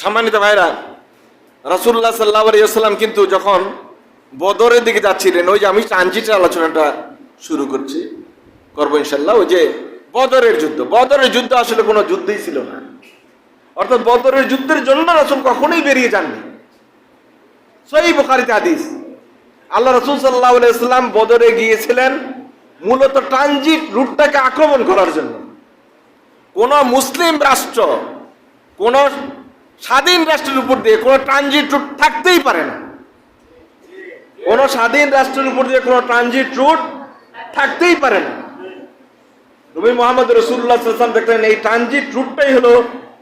সম্মানিত ভাইরা রাসুল্লাহ সাল্লাহ আলিয়াল্লাম কিন্তু যখন বদরের দিকে যাচ্ছিলেন, ওই যে আমি ট্রানজিটের আলোচনাটা শুরু করছি, করব ইনশাল্লাহ ওই যে বদরের যুদ্ধ। বদরের যুদ্ধ আসলে কোনো যুদ্ধই ছিল না। অর্থাৎ বদরের যুদ্ধের জন্য রাসুল কখনোই বেরিয়ে যাননি। সই বোখারিতে হাদিস, আল্লাহ রসুল সাল্লাহ ইসলাম বদরে গিয়েছিলেন মূলত ট্রানজিট রুটটাকে আক্রমণ করার জন্য। কোন মুসলিম রাষ্ট্র, কোন স্বাধীন রাষ্ট্রের উপর দিয়ে কোনো ট্রানজিট রুট থাকতেই পারে না। কোন স্বাধীন রাষ্ট্রের উপর দিয়ে কোনো ট্রানজিট রুট থাকতেই পারে না। নবী মোহাম্মদ রসুল্লাহ সাল্লাম দেখলেন এই ট্রানজিট রুটটাই হলো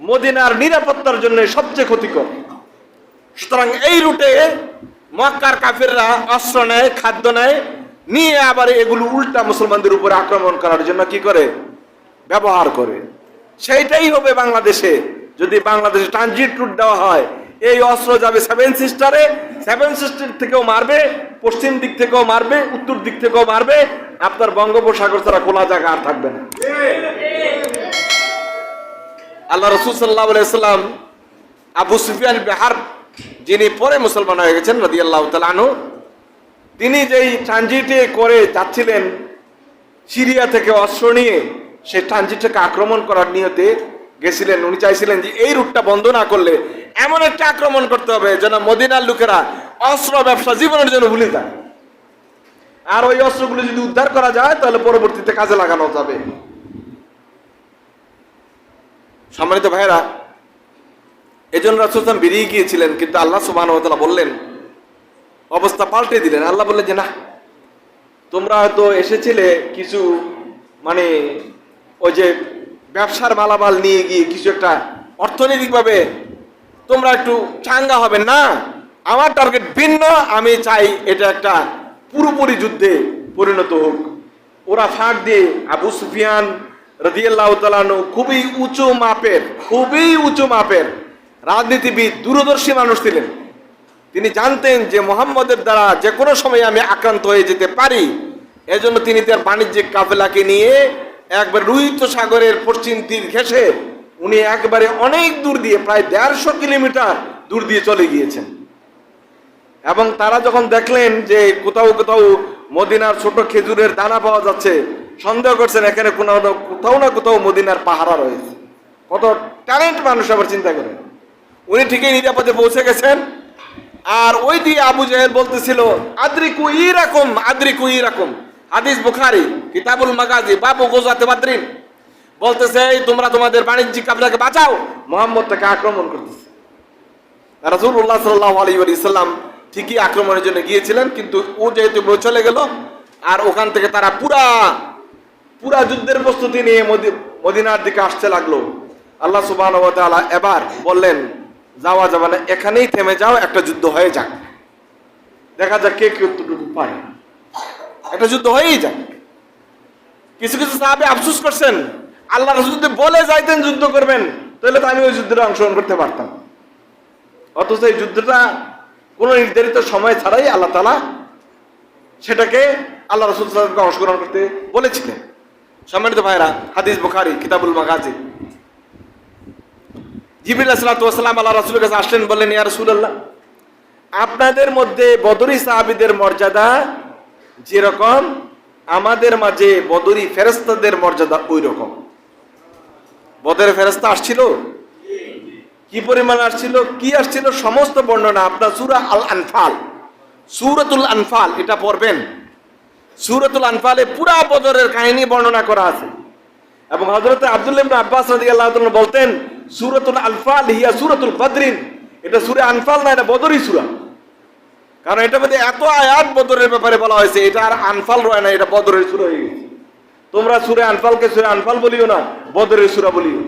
মদিনার নিরাপত্তার জন্য সবচেয়ে ক্ষতিকর। সুতরাং এই রুটে মক্কার কাফেররা অস্ত্র নেয়, খাদ্য নেয়, নিয়ে আবার এগুলো উল্টা মুসলমানদের উপরে আক্রমণ করার জন্য কি করে? ব্যবহার করে। সেইটাই হবে বাংলাদেশে যদি বাংলাদেশে ট্রানজিট রুট দেওয়া হয়, এই অস্ত্র যাবে সেভেন সিস্টারে সেভেন সিস্টার থেকেও মারবে, পশ্চিম দিক থেকেও মারবে, উত্তর দিক থেকেও মারবে, আপনার বঙ্গোপসাগর ছাড়া খোলা জায়গা আর থাকবে না। আল্লাহ রসুল সাল্লাহ সাল্লাম আবু সুফিয়ান বেহার যিনি পরে মুসলমান হয়ে গেছেন রদি আল্লাহ তালু তিনি যেই ট্রানজিটে করে যাচ্ছিলেন, সিরিয়া থেকে অস্ত্র নিয়ে, সেই ট্রানজিটটাকে আক্রমণ করার নিয়তে গেছিলেন, উনি চাইছিলেন যে এই রুটটা বন্ধ না করলে এমন একটা আক্রমণ করতে হবে যেন মদিনার লোকেরা অস্ত্র ব্যবসা জীবনের জন্য ভুলে যায়। আর ওই অস্ত্রগুলো যদি উদ্ধার করা যায়, তাহলে পরবর্তীতে কাজে লাগানো যাবে। সম্মানিত ভাইরা এই জন্য রাসুলসান বেরিয়ে গিয়েছিলেন, কিন্তু আল্লাহ সুবাহ বললেন, অবস্থা পাল্টে দিলেন। আল্লাহ বললেন যে, না, তোমরা হয়তো এসেছিলে কিছু মানে ওই যে ব্যবসার মালামাল নিয়ে গিয়ে কিছু একটা অর্থনৈতিকভাবে তোমরা একটু চাঙ্গা হবে না? আমার টার্গেট ভিন্ন, আমি চাই এটা একটা পুরোপুরি যুদ্ধে পরিণত হোক। ওরা ফাঁক দিয়ে আবু সুফিয়ান রদিয়াল্লাহ খুবই উঁচু মাপের, খুবই উঁচু মাপের রাজনীতিবিদ, দূরদর্শী মানুষ ছিলেন। তিনি জানতেন যে মোহাম্মদের দ্বারা যে কোনো সময় আমি আক্রান্ত হয়ে যেতে পারি। এজন্য তিনি তার বাণিজ্যিক কাফেলাকে নিয়ে একবার রোহিত সাগরের পশ্চিম তীর ঘেঁষে উনি একবারে অনেক দূর দিয়ে, প্রায় দেড়শো কিলোমিটার দূর দিয়ে চলে গিয়েছেন। এবং তারা যখন দেখলেন যে কোথাও কোথাও মদিনার ছোট খেজুরের দানা পাওয়া যাচ্ছে, সন্দেহ করছেন এখানে কোনো কোথাও না কোথাও মদিনার পাহারা রয়েছে। কত ট্যালেন্ট মানুষ আবার চিন্তা করেন। উনি ঠিকই নিরাপদে পৌঁছে গেছেন। আর ওই দিয়ে আবু জাহেল বলতেছিল, আদ্রিকু ইরকম আদ্রিকু ইরকম। হাদিস বুখারি, কিতাবুল মাগাজি বাবু গোজাতে বাদ্রিন। বলতেছে, এই তোমরা তোমাদের বাণিজ্যিক কাবিলাকে বাঁচাও। মোহাম্মদ তাকে আক্রমণ করতেছে। রাসূলুল্লাহ সাল্লাল্লাহু আলাইহি ওয়াসাল্লাম ঠিকই আক্রমণের জন্য গিয়েছিলেন, কিন্তু ও যেহেতু চলে গেল, আর ওখান থেকে তারা পুরা পুরা যুদ্ধের প্রস্তুতি নিয়ে মদি- মদিনার দিকে আসতে লাগল। আল্লাহ তাআলা এবার বললেন, যাওয়া যাবে না, এখানেই থেমে যাও, একটা যুদ্ধ হয়ে যাক। দেখা যাক কে কতটুকু পারে একটা যুদ্ধ হয়েই যাক কিছু কিছু সাহাবে আফসুস করছেন, আল্লাহ রসুল যদি বলে যাইতেন যুদ্ধ করবেন, তাহলে তো আমি ওই যুদ্ধে অংশগ্রহণ করতে পারতাম। অথচ এই যুদ্ধটা কোনো নির্ধারিত সময় ছাড়াই আল্লাহ তালা সেটাকে আল্লাহ রসুল সাল্লামকে অংশগ্রহণ করতে বলেছিলেন। সম্মানিত ভাইরা হাদিস বুখারি, কিতাবুল মাগাজি জিবিল আসলাতাম আল্লাহ রসুলের কাছে আসলেন, বললেন, ইয়া রসুল্লাহ আপনাদের মধ্যে বদরি সাহাবিদের মর্যাদা যেরকম আমাদের মাঝে বদরি ফেরেস্তাদের মর্যাদা ওই রকম বদরের ফেরেস্তা আসছিল? কি পরিমাণ আসছিল? কি আসছিল? সমস্ত বর্ণনা আপনার সুরা আল আনফাল সুরতুল আনফাল, এটা পড়বেন। সুরতুল আনফালে পুরা বদরের কাহিনী বর্ণনা করা আছে। এবং হজরত ইবনে আব্বাস রাদিয়াল্লাহু তাআলা বলতেন, সুরতুল আনফাল হিয়া সূরাতুল বদরিন। এটা সুরে আনফাল না, এটা বদরি সূরা। কারণ এটা মধ্যে এত আয়াত বদরের ব্যাপারে বলা হয়েছে, এটা আর আনফাল রয় না, এটা বদরের সূরা হয়ে গেছে। তোমরা সুরে আনফালকে সুরে আনফাল বলিও না, বদরের সূরা বলিও।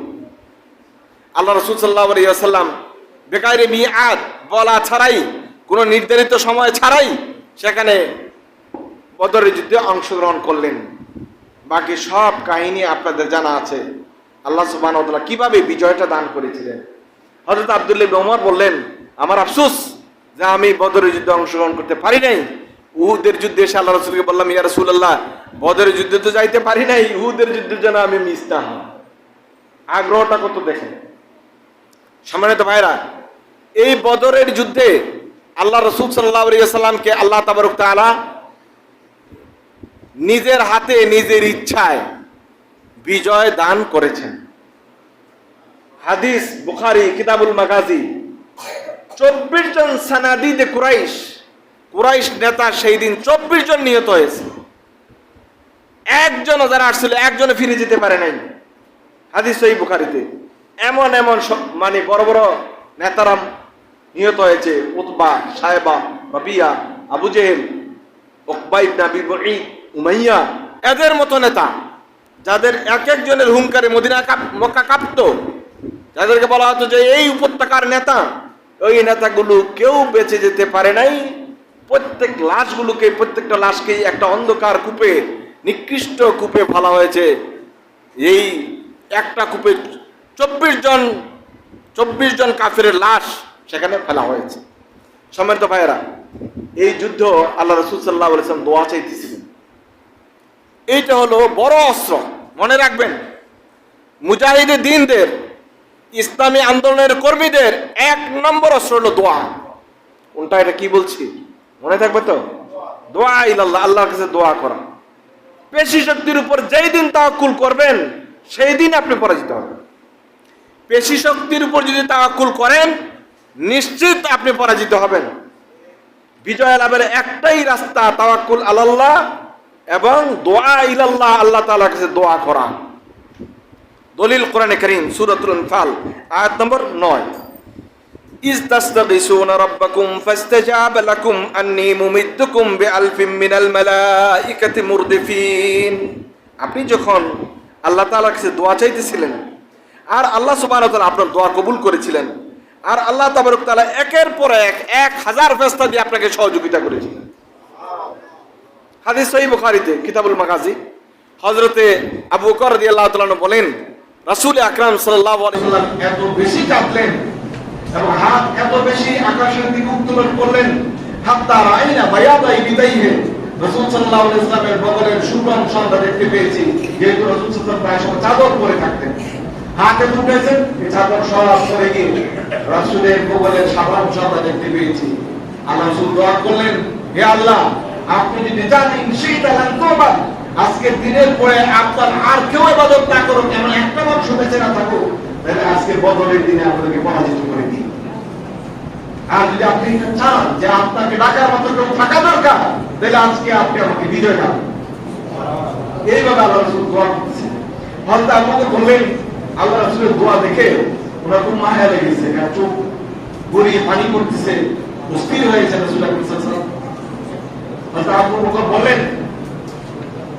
আল্লাহ রাসূল সাল্লাল্লাহু আলাইহি ওয়াসাল্লাম বেকারে মিআদ বলা ছাড়াই, কোনো নির্ধারিত সময় ছাড়াই সেখানে বদরের যুদ্ধে অংশগ্রহণ করলেন। বাকি সব কাহিনী আপনাদের জানা আছে। আল্লাহ তাআলা কীভাবে বিজয়টা দান করেছিলেন। হযরত আব্দুল্লাহ ইবনে ওমর বললেন, আমার আফসোস যে আমি বদরের যুদ্ধে অংশগ্রহণ করতে পারি নাই, উহুদের যুদ্ধে এসে আল্লাহ রাসূলকে বললাম, ইয়া রাসূলুল্লাহ, বদরের যুদ্ধে তো যাইতে পারি নাই, উহুদের যুদ্ধের জন্য আমি মিস না হই আগ্রহটা কত দেখেন? সম্মানিত ভাইরা, এই বদরের যুদ্ধে আল্লাহ রসুল সাল্লাহ সাল্লামকে আল্লাহ তাবারক তাআলা নিজের হাতে, নিজের ইচ্ছায় বিজয় দান করেছেন। হাদিস, বুখারি, কিতাবুল মাগাজি চব্বিশ জন সানাদি সানাদিদে কুরাইশ। কুরাইশ নেতা সেই দিন চব্বিশ জন নিহত হয়েছে। একজন যারা আসছিল একজনে ফিরে যেতে পারে নাই। হাদিস এই বুখারিতে। এমন এমন মানে বড় বড় নেতারা নিহত হয়েছে। উতবা সাহেবা রবিয়া, আবু জেহেল ওকবাইব নাবি উমাইয়া। এদের মতো নেতা, যাদের এক একজনের হুঙ্কারে মদিনা কাপ, মক্কা কাঁপতো। যাদেরকে বলা হতো যে, এই উপত্যকার নেতা ওই নেতাগুলো কেউ বেঁচে যেতে পারে নাই। প্রত্যেক লাশগুলোকে, প্রত্যেকটা লাশকেই একটা অন্ধকার কূপে, নিকৃষ্ট কূপে ফেলা হয়েছে। এই একটা কূপে চব্বিশ জন চব্বিশ জন কাফের লাশ সেখানে ফেলা হয়েছে। সম্মানিত ভাইয়েরা, এই যুদ্ধ আল্লাহ রসুল সাল্লাহ আলাইসলাম দোয়া চাইতেছিলেন। এইটা হলো বড় অস্ত্র। মনে রাখবেন মুজাহিদে দিনদের ইসলামী আন্দোলনের কর্মীদের এক নম্বর অস্ত্র হলো দোয়া। কোনটা এটা কি বলছি? মনে থাকবে তো? দোয়া ইল্লাল্লাহ আল্লাহর কাছে দোয়া করা। পেশি শক্তির উপর যেই দিন তাওয়াক্কুল করবেন, সেই দিন আপনি পরাজিত হবেন। পেশি শক্তির উপর যদি তাওয়াক্কুল করেন, নিশ্চিত আপনি পরাজিত হবেন। বিজয় লাভের একটাই রাস্তা তাওয়াক্কুল আলাল্লাহ এবং দোয়া ইলাল্লাহ, আল্লাহ তাআলার কাছে দোয়া করা। দলিল কোরআনে করিম সূরাতুল আনফাল আয়াত নম্বর 9 إذ تستغيثون ربكم فاستجاب لكم أني ممدكم بألف من الملائكة مردفين আপনি যখন আল্লাহ তাআলার কাছে দোয়া চাইতেছিলেন আর আল্লাহ সুবহানাহু ওয়া তাআলা আপনার দোয়া কবুল করেছিলেন আর আল্লাহ তাবারক তাআলা একের পর এক এক হাজার ফেরেশতা দিয়ে আপনাকে সহযোগিতা করেছিলেন হাদিস সহিহ বুখারীতে কিতাবুল মাগাজি হযরতে আবু বকর রাদিয়াল্লাহু তাআলা বলেন রাসূল আকরাম সাল্লাম এত বেশি কাঁপলেন এবং হাত এত বেশি আকাশের দিকে উত্তোলন করলেন। বায়াদাই বিদাইহে। রাসূল বগলের সুগম সন্ধ্যা দেখতে পেয়েছি। যেহেতু রাসূল সাল্লাল্লাহু প্রায় সময় চাদর পরে থাকতেন। হাতে চাদর সরাস পরে গিয়ে সাধারণ সন্ধ্যা দেখতে পেয়েছি। আল্লাহ রাসূল দোয়া করলেন, হে আল্লাহ, আপনি যদি জানেন সেইটা তোবা আজকের দিনের পরে আপনার আর কেউ ইবাদত না করুক, এমন একটা মানুষ বেঁচে না থাকুক, তাহলে আজকে বদলের দিনে আপনাকে পরাজিত করে দিই। আর যদি আপনি চান যে আপনাকে ডাকার মতো কেউ থাকা দরকার, তাহলে আজকে আপনি আমাকে বিজয় দান এইভাবে আল্লাহ রসুল দোয়া করতেছে হয়তো আপনাকে বললেন, আল্লাহ রসুলের দোয়া দেখে ওনার খুব মায়া লেগেছে চোখ গড়িয়ে পানি করতেছে অস্থির হয়েছে রসুল আকরম সাল্লাল্লাহু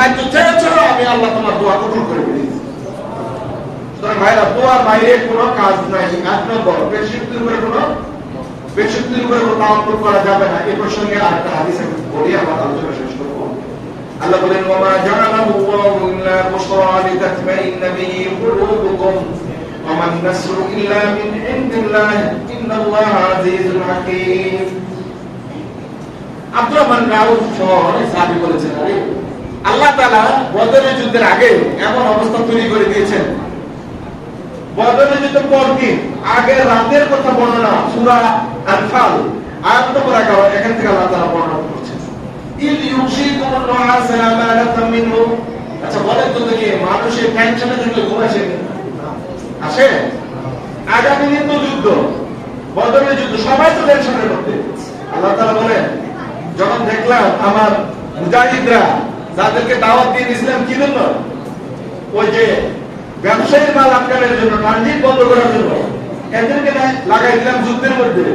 সাহায্য চেয়েছিল আমি আল্লাহ তোমার দোয়া কবুল করে সুতরাং ভাইরা, দোয়ার বাইরে কোনো কাজ নাই এক নম্বর বেশিক্তির উপরে কোনো বেশিক্তির উপরে কোনো তাওয়াক্কুল করা যাবে না। এই প্রসঙ্গে আরেকটা হাদিস পড়ি আমার আলোচনা শেষ করব। আল্লাহ বলেন ওমা জাআলাহু আল্লাহু ইল্লা বুশরা লিতাতমাইন্না বিহি কুলুবুকুম ওমা নাসরু ইল্লা মিন ইনদিল্লাহ, ইন্নাল্লাহা আজিজুল হাকীম। আব্দুর রহমান রাউফ সহ সাহাবী বলেছেন, আরে আল্লাহ বদরের যুদ্ধের আগে এমন অবস্থা তৈরি করে দিয়েছেন। বদরের যুদ্ধ পর দিন আগে রাতের কথা বর্ণনা, সূরা আনফাল, আয়াত নম্বর 11 এখান থেকে আল্লাহ তাআলা বর্ণনা আচ্ছা মানুষের আগামী যুদ্ধ যুদ্ধ, সবাই তো মধ্যে। আল্লাহ তাআলা বলেন, যখন দেখলাম আমার মুজাহিদরা যাদেরকে দাওয়াত দিয়ে ইসলাম কি জন্য? ওই যে ব্যবসায়ীর মাল আটকানোর জন্য ট্রানজিট বন্ধ করার জন্য। এদেরকে লাগাই দিলাম যুদ্ধের মধ্যে।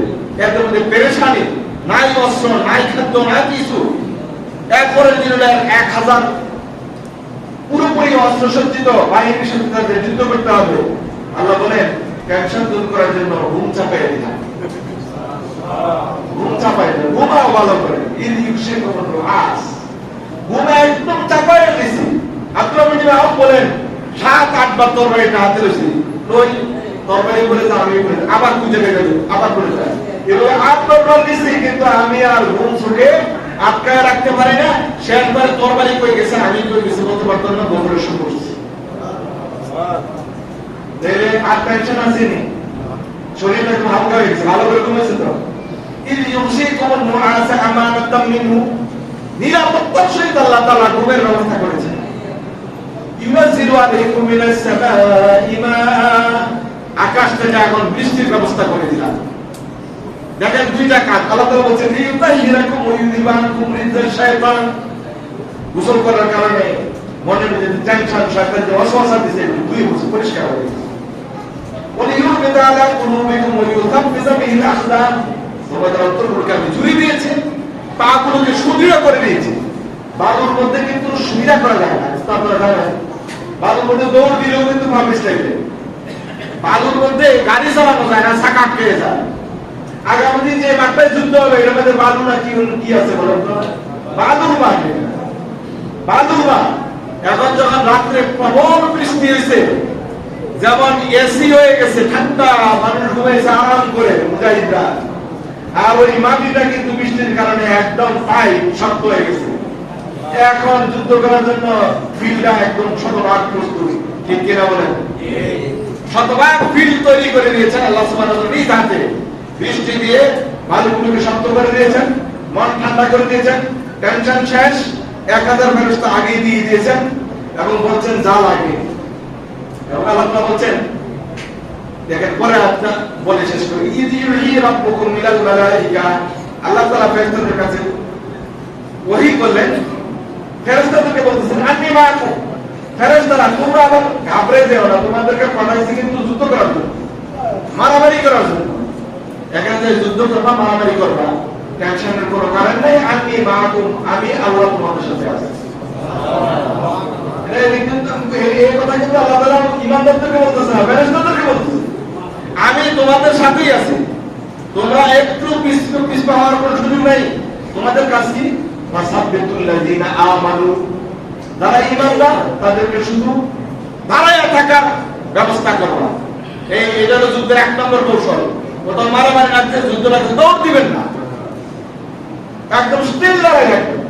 এদের মধ্যে পেরেশানি, নাই অস্ত্র, নাই খাদ্য, নাই কিছু। এক হাজার পুরোপুরি অস্ত্র সজ্জিত বাহিনীর সাথে তাদের যুদ্ধ করতে হবে। আল্লাহ বলেন দূর করার জন্য ঘুম চাপিয়ে দিলাম। ভালো করে। ইন ইউসে আস ঘুমে একদম আমি আর ঘুম ছুটে আটকায় রাখতে পারি না। একবার তরবারি কই গেছে, আমি কই গেছি বলতে পারতাম না গোবরের শুরু করছি আর টেনশন আসেনি শরীরটা একটু হালকা হয়ে গেছে, ভালো করে ঘুমেছে তো? ইল ইউসিকুম মুআসা আমানাতাম মিনহু। নিরাপত্তার সহিত আল্লাহ তাআলা ঘুমের ব্যবস্থা করেছেন। ইউনাজিলু আলাইকুম এখন বৃষ্টির ব্যবস্থা করে দিলাম। দেখেন দুইটা কাজ। আল্লাহ তাআলা বলছেন ইউনাহিরাকুম ওয়াইউদিবানকুম রিজাল শাইতান। গোসল করার কারণে মনের মধ্যে টেনশন শয়তান যে অসুবিধা দিছে দুই বছর পরিষ্কার হয়ে গেছে। বলে ইউরবিদা আলা কুলুবিকুম ওয়াইউথাব্বিতা বিহিল সবাই তার অন্তর্গুলোকে আমি জুড়ে দিয়েছে। পাগুলোকে সুদৃঢ় করে দিয়েছি বালুর মধ্যে কিন্তু সুবিধা করা যায় না আপনারা জানেন বালুর মধ্যে দৌড় দিলেও কিন্তু পা পিছলাইবে বালুর মধ্যে গাড়ি চালানো যায় না, চাকা আটকে যায়। আগামী যে মাঠটায় যুদ্ধ হবে, এর মধ্যে বালু না কি কি আছে বলেন তো? বালুর মাঠ। বালুর মাঠ। এখন যখন রাত্রে প্রবল বৃষ্টি হয়েছে যেমন এসি হয়ে গেছে, ঠান্ডা, মানুষ ঘুমাইছে আরাম করে, মুজাহিদরা। আর ওই মাটিটা কিন্তু বৃষ্টির কারণে একদম টাইট শক্ত হয়ে গেছে। এখন যুদ্ধ করার জন্য ফিল্ডটা একদম শতভাগ প্রস্তুত। ঠিক কিনা বলেন? শতভাগ ফিল্ড তৈরি করে দিয়েছেন আল্লাহ সুবহানাহু নিজ হাতে। বৃষ্টি দিয়ে বালুগুলোকে শক্ত করে দিয়েছেন, মন ঠান্ডা করে দিয়েছেন, টেনশন শেষ এক হাজার ফেরস্তা আগে দিয়ে দিয়েছেন এবং বলছেন যা লাগে। এবং আল্লাহ বলছেন দেখেন পরে আপনার বলে শেষ করি। আল্লাহ ফেরেশতাদের কাছে ওহী করলেন। ফেরেশতাদেরকে বলতেছেন আমি মাকু ফেরেশতারা তোমরা আবার ঘাবড়ে যেও না তোমাদেরকে পাঠাইছি কিন্তু যুদ্ধ করার জন্য মারামারি করার জন্য। এখানে যে যুদ্ধ করবা মারামারি করবা টেনশনের কোনো কারণ নেই। আমি মাকুম আমি আল্লাহ তোমাদের সাথে আছি। এই কথা কিন্তু আল্লাহ তাআলা ইমানদারদেরকে বলতেছে না ফেরেশতাদেরকে বলতেছে। আমি তোমাদের সাথেই আছি। তোমরা একটু পিছ পিছ হওয়ার কোনো সুযোগ নেই। তোমাদের কাছে আমানু। যারা ঈমানদার তাদেরকে শুধু দাঁড়ায় থাকার ব্যবস্থা করবা এই এটা হলো যুদ্ধের এক নম্বর কৌশল। কোথাও মারামারি লাগছে যুদ্ধ লাগছে দৌড় দিবেন না। একদম স্টিল দাঁড়ায় থাকবেন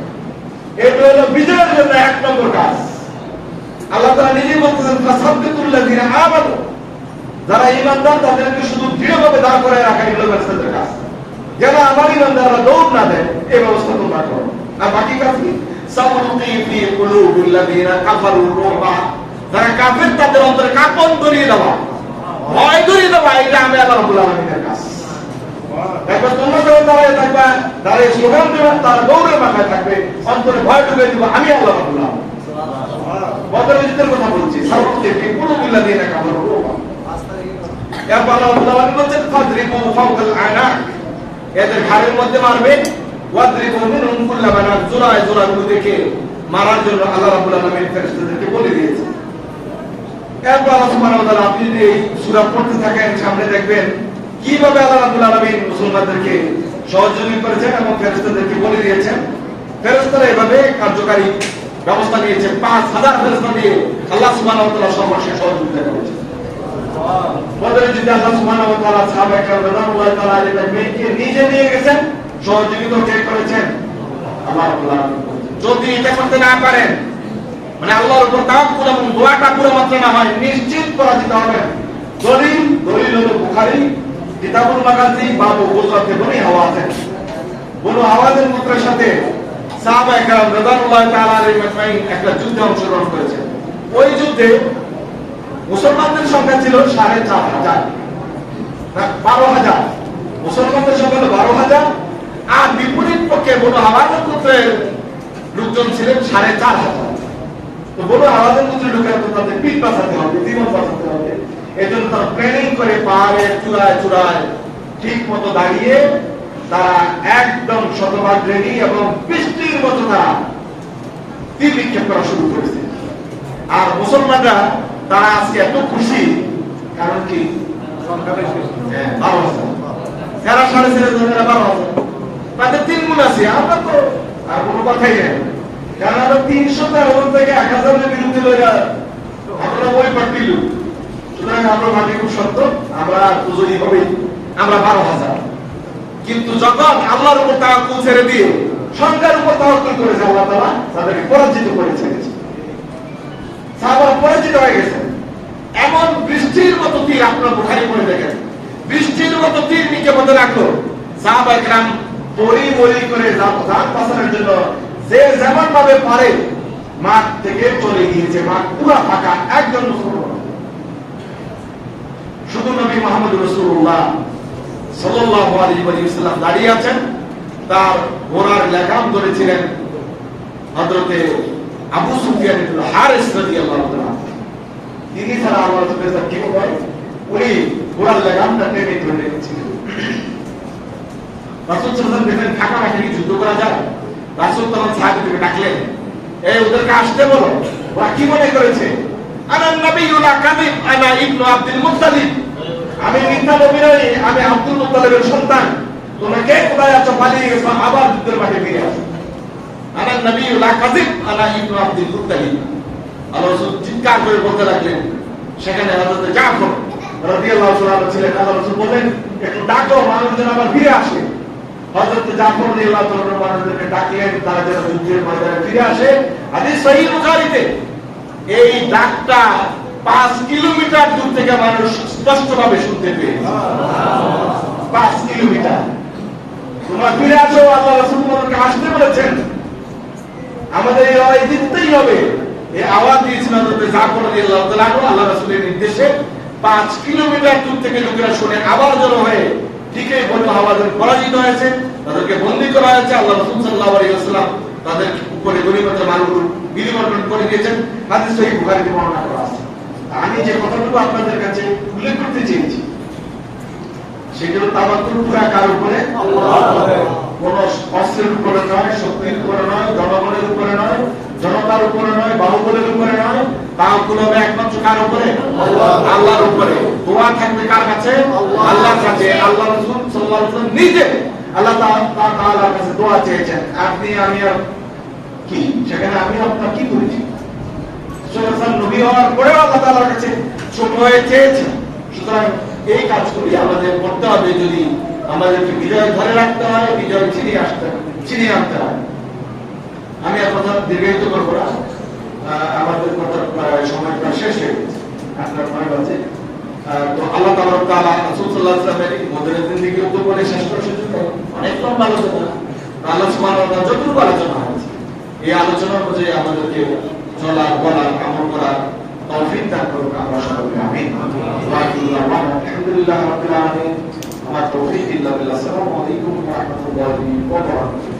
এটা হলো বিজয়ের জন্য এক নম্বর কাজ। আল্লাহ তাআলা নিজেই বলতেছেন ফাসাব্বিতুল্লাযিনা আমানু। যারা ইমানদার, তাদেরকে শুধু দৃঢ়ভাবে দাঁড় করে রাখা এগুলো ব্যবস্থাদের কাজ। যেন আমার ইমানদাররা দৌড় না দেয় এই ব্যবস্থা তোমরা করো। আর বাকি কাজ কি? যারা কাফের, তাদের অন্তরে ধরিয়ে দেওয়া। ভয় ধরিয়ে দেওয়া, এটা আমি আল্লাহ রাব্বুল আলামিনের কাজ। একবার তোমরা যখন দাঁড়িয়ে থাকবা, দাঁড়িয়ে দেবে, তারা দৌড়ের মাথায় থাকবে, অন্তরে ভয় ঢুকে দিব, আমি আল্লাহ রাব্বুল আলামিন। বদর যুদ্ধের কথা বলছি ফি কুলুবিল্লাযিনা কাফারু রুবা সামনে দেখবেন কীভাবে আল্লাহ মুসলমানদেরকে সহযোগী করেছেন এবং ফেরেশতাদেরকে বলে দিয়েছেন। ফেরেশতারা এভাবে কার্যকারী ব্যবস্থা নিয়েছে। পাঁচ হাজার দিয়ে আল্লাহ সুবহানাহু সহযোগিতা করেছেন। বদরে যদি আল্লাহ সুবহানাহু ওয়া তাআলা সাহাবায়ে কেরাম রাদিয়াল্লাহু তাআলা আলাইহিমকে নিজে নিয়ে গেছেন, সহযোগিতা কে করেছেন? আল্লাহ আলামিন যদি এটা করতে না পারেন মানে আল্লাহর উপর তাওয়াক্কুল এবং দোয়াটা পুরো মাত্র না হয়, নিশ্চিত পরাজিত হবে। দলিল দলিল হলো বুখারী, কিতাবুল মাগাজি বাবু গুজরাতে বনি হাওয়াজেন বনু হাওয়াজেন গোত্রের সাথে সাহাবায়ে কেরাম রাদিয়াল্লাহু তাআলা আজমাইন একটা যুদ্ধে অংশগ্রহণ করেছেন। ওই যুদ্ধে মুসলমানদের সংখ্যা ছিল সাড়ে চার হাজার। বারো হাজার। মুসলমানদের সংখ্যা হলো বারো হাজার। আর বিপরীত পক্ষে হাওয়াজেন গোত্রের লোকজন ছিলেন সাড়ে চার হাজার। তো তো তাদের পিঠ বাঁচাতে হবে, জীবন বাঁচাতে হবে। তারা প্ল্যানিং করে চূড়ায় চূড়ায় ঠিক মতো দাঁড়িয়ে তারা একদম শতভাগ রেডি এবং বৃষ্টির মতো তারা তীর করা শুরু করেছে। আর মুসলমানরা তারা আজকে এত খুশি। কারণ কি? হ্যাঁ, আমরা তেরো ওই আমরা ভাবি খুব সত্য আমরা হবেই আমরা বারো হাজার। কিন্তু যখন আল্লাহর উপর তাওয়াক্কুল ছেড়ে দিয়ে সংখ্যার উপর তাওয়াক্কুল করেছে আল্লাহ তাআলা তাদেরকে পরাজিত করে সাহাবারা পরাজিত হয়ে গেছে। এমন বৃষ্টির মতো তীর আপনার বুখারি পড়ে দেখেন। বৃষ্টির মতো তীর নিচে মধ্যে রাখল সাহাবা একরাম মরি করে যান পাসানোর জন্য যে যেমন ভাবে পারে, মাঠ থেকে চলে গিয়েছে। মাঠ পুরা ফাঁকা, একজন শুধু নবী মোহাম্মদ রসুল্লাহ সাল্লাল্লাহু আলাইহি ওয়াসাল্লাম দাঁড়িয়ে আছেন। তার ঘোড়ার লাগাম ধরেছিলেন হযরতে আবু সুফিয়ান ইবনে হারিস রাদিয়াল্লাহু তাআলা তিনি ছাড়া আল্লাহ রাসূলের কি হয় উনি ঘোড়ার লাগামটা টেনে ধরে রেখেছিলেন। রাসূল সাল্লাল্লাহু আলাইহি ওয়াসাল্লাম ফাঁকা কি যুদ্ধ করা যায়? রাসূল তখন সাহাবীদেরকে ডাকলেন এই ওদেরকে আসতে বলো, ওরা কি মনে করেছে? আনা নবিয়ুলা কাযিব আনা ইবনু আব্দুল মুত্তালিব। আমি মিথ্যা নবী নই, আমি আব্দুল মুত্তালিবের সন্তান। তোমাকে কোথায় আছো পালিয়ে গেছো আবার যুদ্ধের মাঠে ফিরে আসো আনা নবিয়ুলা কাযিব আনা ইবনু আব্দুল মুত্তালিব। আল্লাহ রাসূল চিৎকার করে বলতে লাগলেন, সেখানে হযরত জাফর রাদিয়াল্লাহু তাআলা ছিলেন। আল্লাহ রাসূল বলেন একটু ডাকো, মানুষজন আবার ফিরে আসে। হযরত জাফর রাদিয়াল্লাহু তাআলা মানুষদেরকে ডাকলেন, তারা যেন যুদ্ধের ময়দানে ফিরে আসে। হাদিস সহিহ বুখারীতে, এই ডাকটা পাঁচ কিলোমিটার দূর থেকে মানুষ স্পষ্টভাবে শুনতে পেয়েছে। পাঁচ কিলোমিটার। তোমরা ফিরে আসো, আল্লাহ রাসূল আসতে বলেছেন। আমাদের এই লড়াই জিততেই হবে। এই আওয়াজ দিয়েছিল জাফর তাআলা আনহু, আল্লাহ রাসূলের নির্দেশে। পাঁচ কিলোমিটার দূর থেকে লোকেরা শুনে আবার জড়ো হয়ে ঠিকই বনু হাওয়াজের পরাজিত হয়েছে। তাদেরকে বন্দী করা হয়েছে। আল্লাহ রাসূল সাল্লাল্লাহু আলাইহি ওয়াসাল্লাম তাদের উপরে গনিমতের মালগুলো বিনিময় করে দিয়েছেন। হাদিস সহিহ বুখারীতে বর্ণনা করা আছে। আমি যে কথাটুকু আপনাদের কাছে উল্লেখ করতে চেয়েছি সেগুলো তাবাক্কুল পুরা কার উপরে? কোন অস্ত্রের উপরে নয়, শক্তির উপরে নয়, জনগণের উপরে নয়, জনতার উপরে নয়, বাহুবলের উপরে নয় একমাত্র কার উপরে? আল্লাহর উপরে। দোয়া থাকবে কার কাছে? আল্লাহর কাছে। আল্লাহ রাসূল আলাইহি ওয়াসাল্লাম নিজে আল্লাহ কাছে দোয়া চেয়েছেন। আপনি, আমি আর কি? সেখানে আমি আপনার কি করেছি? সুতরাং নবী হওয়ার আল্লাহ তাআলার কাছে সময় সুতরাং এই কাজগুলি আমাদের করতে হবে যদি আমাদেরকে বিজয় ধরে রাখতে হয় বিজয় ছিনিয়ে আসতে ছিনিয়ে আনতে হয়। আমি কথা দীর্ঘায়িত করব না। আমাদের কথা প্রায় সময়টা শেষ হয়ে গেছে। আপনার বাজে আহ, তো আল্লাহ জিন্দেগি উপরে শেষ অনেক লম্বা আলোচনা। আল্লাহ তাআলা যতটুকু আলোচনা হয়েছে এই অনুযায়ী আমাদেরকে দান করুন। আমরা আলামিন। আমার তৌফিক ইল্লা বিল্লাহ। আসসালামু আলাইকুম ওয়া রাহমাতুল্লাহি ওয়া বারাকাতুহু।